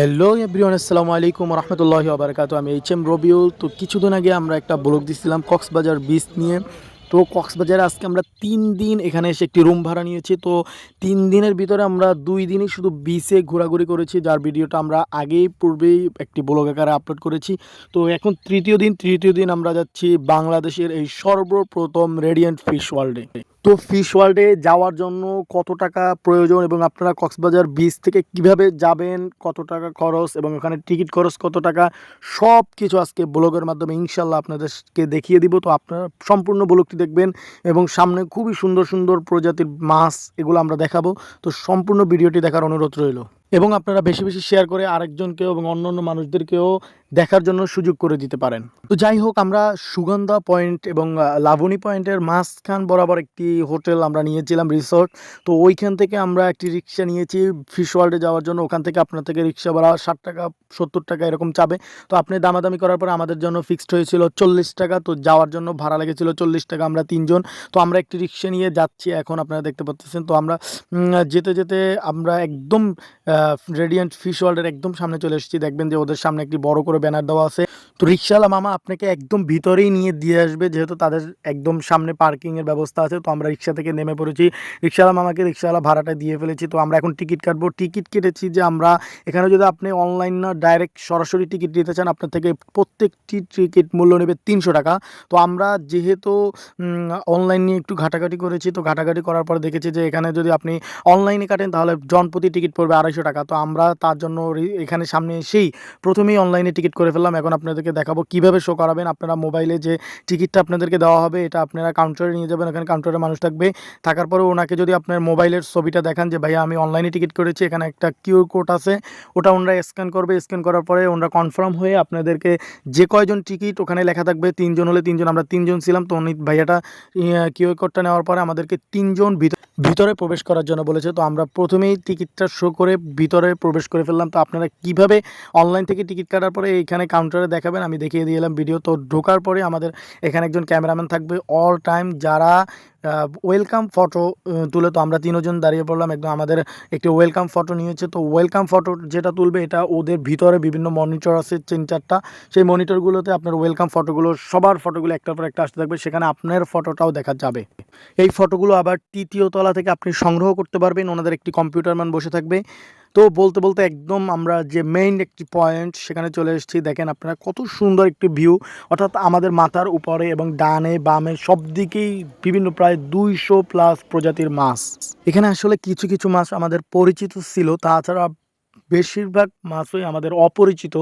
Hello everyone আসসালামু আলাইকুম রহমতুল্লাহ আবরকাত আমি এইচ এম রবিউল তো কিছুদিন আগে আমরা একটা ব্লগ দিছিলাম কক্সবাজার বিচ নিয়ে। তো কক্সবাজারে আজকে আমরা তিন দিন এখানে এসে একটি রুম ভাড়া নিয়েছি। তো তিন দিনের ভিতরে আমরা দুই দিনই শুধু বিচে ঘোরাঘুরি করেছি, যার ভিডিওটা আমরা আগেই পূর্বেই একটি ব্লগ আকারে আপলোড করেছি। তো এখন তৃতীয় দিন তৃতীয় দিন আমরা যাচ্ছি বাংলাদেশের এই সর্বপ্রথম রেডিয়েন্ট ফিশ ওয়ার্ল্ডে তো ফিশ ওয়ার্ল্ডে যাওয়ার জন্য কত টাকা প্রয়োজন এবং আপনারা কক্সবাজার বিচ থেকে কীভাবে যাবেন, কত টাকা খরচ এবং ওখানে টিকিট খরচ কত টাকা সব কিছু আজকে ব্লগের মাধ্যমে ইনশাল্লাহ আপনাদেরকে দেখিয়ে দিব। তো আপনারা সম্পূর্ণ ব্লগটি দেখবেন এবং সামনে খুবই সুন্দর সুন্দর প্রজাতির মাছ এগুলো আমরা দেখাবো। তো সম্পূর্ণ ভিডিওটি দেখার অনুরোধ রইল। এবং আপনারা বেশি বেশি শেয়ার করে আরেকজনকেও এবং অন্য অন্য মানুষদেরকেও দেখার জন্য সুযোগ করে দিতে পারেন। তো যাই হোক, আমরা সুগন্ধা পয়েন্ট এবং লাবণী পয়েন্টের মাঝখান বরাবর একটি হোটেল আমরা নিয়েছিলাম, রিসর্ট। তো ওইখান থেকে আমরা একটি রিক্সা নিয়েছি। ফিশ ওয়ার্ল্ডে যাওয়ার জন্য ওখান থেকে আপনার থেকে রিক্সা ভাড়া ষাট টাকা, সত্তর টাকা এরকম চাবে। তো আপনি দামাদামি করার পর আমাদের জন্য ফিক্সড হয়েছিল চল্লিশ টাকা। তো যাওয়ার জন্য ভাড়া লেগেছিল চল্লিশ টাকা, আমরা তিনজন। তো আমরা একটি রিক্সা নিয়ে যাচ্ছি এখন, আপনারা দেখতে পাচ্ছেন তো আমরা যেতে যেতে আমরা একদম রেডিয়েন্ট ফিশ ওয়ার্ল্ডের একদম সামনে চলে এসেছি। দেখবেন যে ওদের সামনে একটি বড় করে ব্যানার দেওয়া আছে। তো রিক্সাওয়ালা মামা আপনাকে একদম ভিতরেই নিয়ে দিয়ে আসবে, যেহেতু তাদের একদম সামনে পার্কিংয়ের ব্যবস্থা আছে। তো আমরা রিক্সা থেকে নেমে পড়েছি। রিক্সাওয়ালা মামাকে রিক্সাওয়ালা ভাড়াটা দিয়ে ফেলেছি। তো আমরা এখন টিকিট কাটবো। টিকিট কেটেছি যে আমরা এখানে যদি আপনি অনলাইন না ডাইরেক্ট সরাসরি টিকিট নিতে চান, আপনার থেকে প্রত্যেকটি টিকিট মূল্য নেবে তিনশো টাকা। তো আমরা যেহেতু অনলাইন নিয়ে একটু ঘাটাঘাটি করেছি, তো ঘাটাঘাটি করার পর দেখেছি যে এখানে যদি আপনি অনলাইনে কাটেন, তাহলে জনপ্রতি টিকিট পড়বে আড়াইশো টাকা। তো আমরা তার জন্য এখানে সামনে এসেই প্রথমেই অনলাইনে টিকিট করে ফেললাম। এখন আপনাদেরকে দেখাবো কীভাবে শো করাবেন। আপনারা মোবাইলে যে টিকিটটা আপনাদেরকে দেওয়া হবে, এটা আপনারা কাউন্টারে নিয়ে যাবেন। এখানে কাউন্টারে মানুষ থাকবে। থাকার পরে ওনাকে যদি আপনার মোবাইলের ছবিটা দেখান যে, ভাইয়া, আমি অনলাইনে টিকিট করেছি, এখানে একটা কিউআর কোড আছে। ওটা ওনারা স্ক্যান করবে। স্ক্যান করার পরে ওনারা কনফার্ম হয়ে আপনাদেরকে যে কয়জন টিকিট ওখানে লেখা থাকবে, তিনজন হলে তিনজন, আমরা তিনজন ছিলাম। তো উনি ভাইয়াটা কিউআর কোডটা নেওয়ার পরে আমাদেরকে তিনজন ভিতর ভিতরে প্রবেশ করার জন্য বলেছে। তো আমরা প্রথমেই টিকিটটা শো করে ভিতরে প্রবেশ করে ফেললাম। তো আপনারা কীভাবে অনলাইন থেকে টিকিট কাটার পরে এখানে কাউন্টারে দেখাবেন? আমি দেখিয়ে দিয়ে এলাম ভিডিও তো ঢোকার পরে আমাদের এখানে একজন ক্যামেরাম্যান থাকবে। অল টাইম যারা ওয়েলকাম ফটো তুলে তো আমরা তিনজন দাঁড়িয়ে পড়লাম, একদম আমাদের একটি ওয়েলকাম ফটো নিয়েছে। তো ওয়েলকাম ফটো যেটা তুলবে, এটা ওদের ভিতরে বিভিন্ন মনিটর আছে, তিন চারটা। সেই মনিটরগুলোতে আপনার ওয়েলকাম ফটোগুলো সবার ফটোগুলো একটার পর একটা আসতে থাকবে, সেখানে আপনার ফটোটাও দেখা যাবে। এই ফটোগুলো আবার তৃতীয় তলা থেকে আপনি সংগ্রহ করতে পারবেন, ওনাদের একটি কম্পিউটার ম্যান বসে থাকবে। তো বলতে বলতে একদম আমরা যে মেইন একটি পয়েন্ট সেখানে চলে এসেছি। দেখেন আপনারা কত সুন্দর একটি ভিউ অর্থাৎ আমাদের মাথার উপরে এবং ডানে, বামে সব দিকেই বিভিন্ন প্রায় দুইশো প্লাস প্রজাতির মাছ। এখানে আসলে কিছু কিছু মাছ আমাদের পরিচিত ছিল। তাছাড়া বেশিরভাগ মাছই আমাদের অপরিচিত,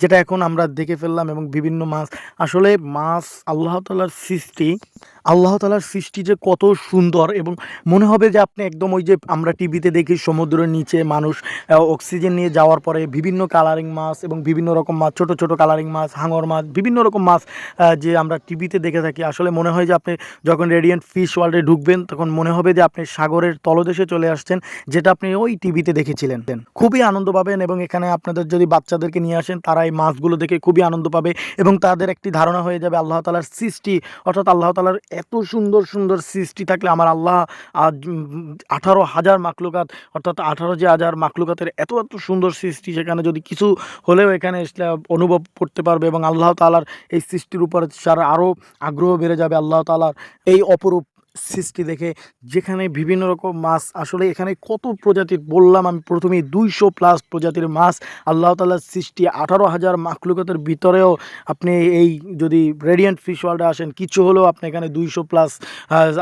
যেটা এখন আমরা দেখে ফেললাম এবং বিভিন্ন মাছ। আসলে মাছ আল্লাহ তালার সৃষ্টি, আল্লাহ তালার সৃষ্টি যে কত সুন্দর এবং মনে হবে যে আপনি একদম ওই যে আমরা টিভিতে দেখি সমুদ্রের নিচে মানুষ অক্সিজেন নিয়ে যাওয়ার পরে বিভিন্ন কালারিং মাছ এবং বিভিন্ন রকম মাছ, ছোট ছোট কালারিং মাছ, হাঙর মাছ, বিভিন্ন রকম মাছ যে আমরা টিভিতে দেখে থাকি। আসলে মনে হয় যে আপনি যখন রেডিয়েন্ট ফিশ ওয়ার্ল্ডে ঢুকবেন, তখন মনে হবে যে আপনি সাগরের তলদেশে চলে আসছেন, যেটা আপনি ওই টিভিতে দেখেছিলেন। খুবই আনন্দ পাবেন এবং এখানে আপনাদের যদি বাচ্চাদেরকে নিয়ে আসেন, তারা এই মাছগুলো দেখে খুবই আনন্দ পাবে এবং তাদের একটি ধারণা হয়ে যাবে আল্লাহ তালার সৃষ্টি। অর্থাৎ আল্লাহ তালার এত সুন্দর সুন্দর সৃষ্টি থাকলে আমার আল্লাহ আঠারো হাজার মাকলুকাত অর্থাৎ আঠারো যে হাজার মাকলুকাতের এত এত সুন্দর সৃষ্টি সেখানে যদি কিছু হলেও এখানে অনুভব করতে পারবে এবং আল্লাহ তালার এই সৃষ্টির উপর তার আরও আগ্রহ বেড়ে যাবে আল্লাহ তালার এই অপরূপ সৃষ্টি দেখে যেখানে বিভিন্ন রকম মাছ, আসলে এখানে কত প্রজাতির বললাম আমি প্রথমেই, দুইশো প্লাস প্রজাতির মাছ। আল্লাহ তালার সৃষ্টি আঠারো হাজার মাকলুকাতের ভিতরেও আপনি এই যদি রেডিয়েন্ট ফিশ ওয়ার্ল্ডে আসেন, কিছু হলেও আপনি এখানে দুইশো প্লাস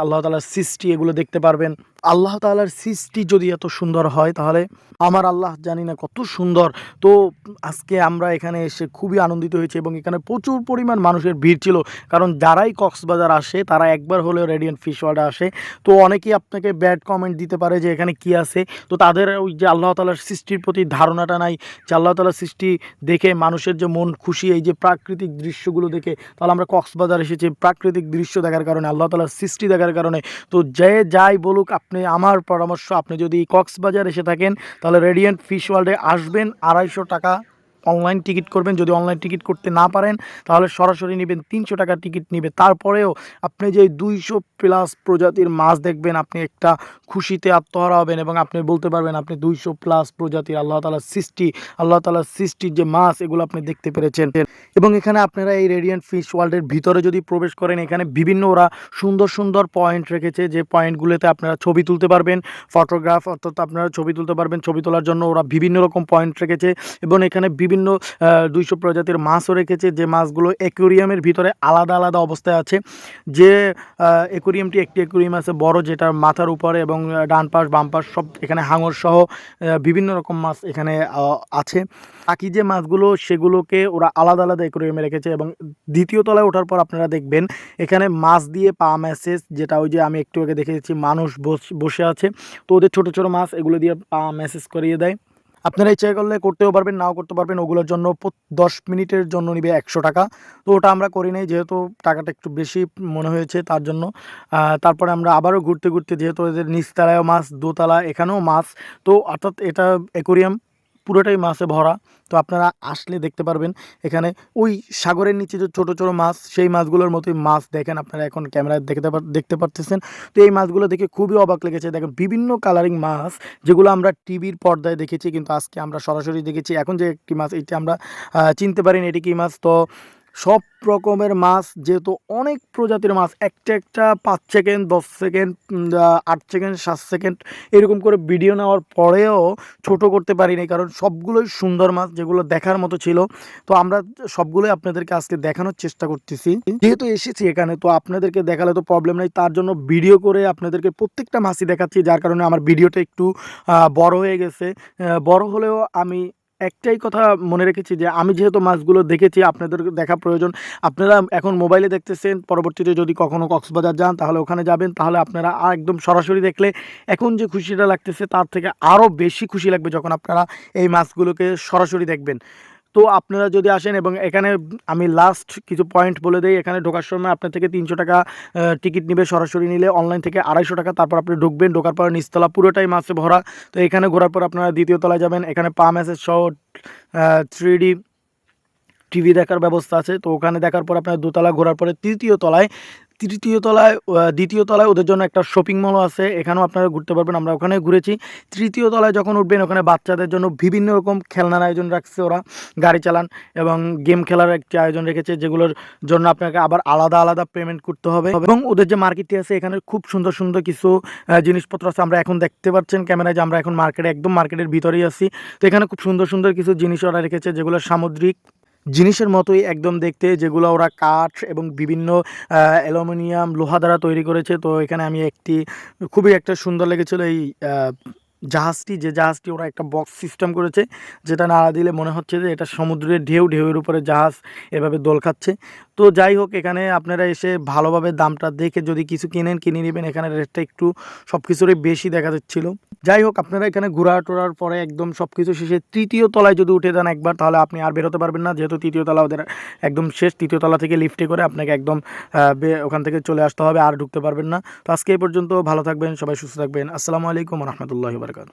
আল্লাহ তালার সৃষ্টি এগুলো দেখতে পারবেন। আল্লাহ তালার সৃষ্টি যদি এত সুন্দর হয়, তাহলে আমার আল্লাহ জানি না কত সুন্দর। তো আজকে আমরা এখানে এসে খুবই আনন্দিত হয়েছি এবং এখানে প্রচুর পরিমাণ মানুষের ভিড় ছিল। কারণ যারাই কক্সবাজার আসে, তারা একবার হলেও রেডিয়ান ফিশ ওয়ার্ল্ডে আসে। তো অনেকেই আপনাকে ব্যাড কমেন্ট দিতে পারে যে এখানে কি আছে। তো তাদের ওই যে আল্লাহ তালার সৃষ্টির প্রতি ধারণাটা নাই। যে আল্লাহ তালার সৃষ্টি দেখে মানুষের যে মন খুশি, এই যে প্রাকৃতিক দৃশ্যগুলো দেখে, তাহলে আমরা কক্সবাজার এসেছি। প্রাকৃতিক দৃশ্য দেখার কারণে, আল্লাহ তালার সৃষ্টি দেখার কারণে। তো যে যাই বলুক আপনি আমার পরামর্শ, আপনি যদি কক্সবাজার এসে থাকেন, তাহলে রেডিয়েন্ট ফিশ ওয়ার্ল্ডে আসবেন আড়াইশো টাকা। অনলাইন টিকিট করবেন। যদি অনলাইন টিকিট করতে না পারেন, তাহলে সরাসরি নেবেন তিনশো টাকার টিকিট নেবে। তারপরেও আপনি যে দুইশো প্লাস প্রজাতির মাছ দেখবেন, আপনি একটা খুশিতে আত্মহারা হবেন এবং আপনি বলতে পারবেন, আপনি দুইশো প্লাস প্রজাতির আল্লাহ তালার সৃষ্টি, আল্লাহ তালার সৃষ্টির যে মাছ, এগুলো আপনি দেখতে পেরেছেন। এবং এখানে আপনারা এই রেডিয়েন্ট ফিশ ওয়ার্ল্ডের ভিতরে যদি প্রবেশ করেন, এখানে বিভিন্ন ওরা সুন্দর সুন্দর পয়েন্ট রেখেছে। যে পয়েন্টগুলোতে আপনারা ছবি তুলতে পারবেন ফটোগ্রাফ অর্থাৎ আপনারা ছবি তুলতে পারবেন, ছবি তোলার জন্য ওরা বিভিন্ন রকম পয়েন্ট রেখেছে। এবং এখানে বিভিন্ন দুইশো প্রজাতির মাছও রেখেছে। যে মাছগুলো অ্যাকুরিয়ামের ভিতরে আলাদা আলাদা অবস্থায় আছে। যে অ্যাকুরিয়ামটি একটি অ্যাকুরিয়াম আছে, বড় যেটা মাথার উপরে এবং ডান পাশ, বাম পাশ সব এখানে হাঙর সহ বিভিন্ন রকম মাছ এখানে আছে। বাকি যে মাছগুলো, সেগুলোকে ওরা আলাদা আলাদা অ্যাকুরিয়ামে রেখেছে এবং দ্বিতীয় তলায় ওঠার পর আপনারা দেখবেন, এখানে মাছ দিয়ে পা ম্যাসেজ, যেটা ওই যে আমি একটু আগে দেখেছি, মানুষ বস- আছে। তো ওদের ছোটো ছোটো মাছ, এগুলো দিয়ে পা ম্যাসেজ করিয়ে দেয়। আপনারা ইচ্ছা করলে করতেও পারবেন, নাও করতে পারবেন, ওগুলোর জন্য দশ মিনিটের জন্য নিবে একশো টাকা। তো ওটা আমরা করি নাই, যেহেতু টাকাটা একটু বেশি মনে হয়েছে তার জন্য। তারপরে আমরা আবারও ঘুরতে ঘুরতে, যেহেতু এদের নিচতলায়ও মাছ, দোতলা, এখানেও মাছ। তো অর্থাৎ এটা অ্যাকোরিয়াম পুরোটাই মাছে ভরা। তো আপনারা আসলে দেখতে পারবেন, এখানে ওই সাগরের নিচে যে ছোটো ছোটো মাছ, সেই মাছগুলোর মতোই মাছ দেখেন আপনারা এখন ক্যামেরায় দেখতে দেখতে পারতেছেন। তো এই মাছগুলো দেখে খুবই অবাক লেগেছে। দেখেন, বিভিন্ন কালারিং মাছ, যেগুলো আমরা টিভির পর্দায় দেখেছি, কিন্তু আজকে আমরা সরাসরি দেখেছি। এখন যে একটি মাছ, এটি আমরা চিনতে পারিনি এটি কি মাছ। তো সব রকমের মাছ, যেহেতু অনেক প্রজাতির মাছ, একটা একটা পাঁচ সেকেন্ড দশ সেকেন্ড আট সেকেন্ড সাত সেকেন্ড এরকম করে ভিডিও নেওয়ার পরেও ছোট করতে পারিনি, কারণ সবগুলোই সুন্দর মাছ, যেগুলো দেখার মতো ছিল। তো আমরা সবগুলোই আপনাদেরকে আজকে দেখানোর চেষ্টা করতেছি। যেহেতু এসেছি এখানে, তো আপনাদেরকে দেখালে তো প্রবলেম নেই, তার জন্য ভিডিও করে আপনাদেরকে প্রত্যেকটা মাছই দেখাচ্ছি, যার কারণে আমার ভিডিওটা একটু বড় হয়ে গেছে। বড় হলেও আমি একটাই কথা মনে রেখেছি যে আমি যেহেতু মাছগুলো দেখেছি, আপনাদের দেখা প্রয়োজন। আপনারা এখন মোবাইলে দেখতেছেন, পরবর্তীতে যদি কখনও কক্সবাজার যান তাহলে ওখানে যাবেন। তাহলে আপনারা আর একদম সরাসরি দেখলে এখন যে খুশিটা লাগতেছে তার থেকে আরও বেশি খুশি লাগবে যখন আপনারা এই মাছগুলোকে সরাসরি দেখবেন। তো আপনারা যদি আসেন এবং এখানে আমি লাস্ট কিছু পয়েন্ট বলে দিই, এখানে ঢোকার সময় আপনার থেকে তিনশো টাকা টিকিট নেবে সরাসরি নিলে অনলাইন থেকে আড়াইশো টাকা, তারপর আপনি ঢুকবেন, ঢোকার পর নিচতলা পুরোটাই মাছে ভরা। তো এখানে ঘোরার পর আপনারা দ্বিতীয় তলায় যাবেন, এখানে পা ম্যাসেজ সহ থ্রি টিভি দেখার ব্যবস্থা আছে। তো ওখানে দেখার পর আপনার দোতলা ঘোরার পরে তৃতীয় তলায় তৃতীয় তলায় দ্বিতীয় তলায় ওদের জন্য একটা শপিং মলও আছে। এখানেও আপনারা ঘুরতে পারবেন, আমরা ওখানে ঘুরেছি। তৃতীয় তলায় যখন উঠবেন, ওখানে বাচ্চাদের জন্য বিভিন্ন রকম খেলনার আয়োজন রাখছে ওরা, গাড়ি চালান এবং গেম খেলার একটি আয়োজন রেখেছে, যেগুলোর জন্য আপনাকে আবার আলাদা আলাদা পেমেন্ট করতে হবে। এবং ওদের যে মার্কেটটি আছে, এখানে খুব সুন্দর সুন্দর কিছু জিনিসপত্র আছে। আমরা এখন দেখতে পাচ্ছেন ক্যামেরায় যে আমরা এখন মার্কেটে একদম মার্কেটের ভিতরেই আছি। তো এখানে খুব সুন্দর সুন্দর কিছু জিনিস ওরা রেখেছে, যেগুলো সামুদ্রিক জিনিসের মতোই একদম দেখতে, যেগুলো ওরা কাঠ এবং বিভিন্ন অ্যালুমিনিয়াম লোহা দ্বারা তৈরি করেছে। তো এখানে আমি একটি, খুবই একটা সুন্দর লেগেছিল এই জাহাজটি। যে জাহাজটি ওরা একটা বক্স সিস্টেম করেছে, যেটা নাড়া দিলে মনে হচ্ছে যে এটা সমুদ্রের ঢেউ, ঢেউয়ের উপরে জাহাজ এভাবে দোল খাচ্ছে। তো যাই হোক, এখানে আপনারা এসে ভালোভাবে দামটা দেখে যদি কিছু কিনেন, কিনে নেবেন। এখানে রেটটা একটু সব কিছুরই বেশি দেখা যাচ্ছিল। যাই হোক, আপনারা এখানে ঘোরা টোরার পরে একদম সব কিছু শেষে তৃতীয় তলায় যদি উঠে যান একবার, তাহলে আপনি আর বেরোতে পারবেন না। যেহেতু তৃতীয় তলা ওদের একদম শেষ, তৃতীয় তলা থেকে লিফটে করে আপনাকে একদম ওখান থেকে চলে আসতে হবে, আর ঢুকতে পারবেন না। তো আজকে এই পর্যন্ত ভালো থাকবেন, সবাই সুস্থ থাকবেন। আসসালামু আলাইকুম রহমতুল্লাহ বারকাত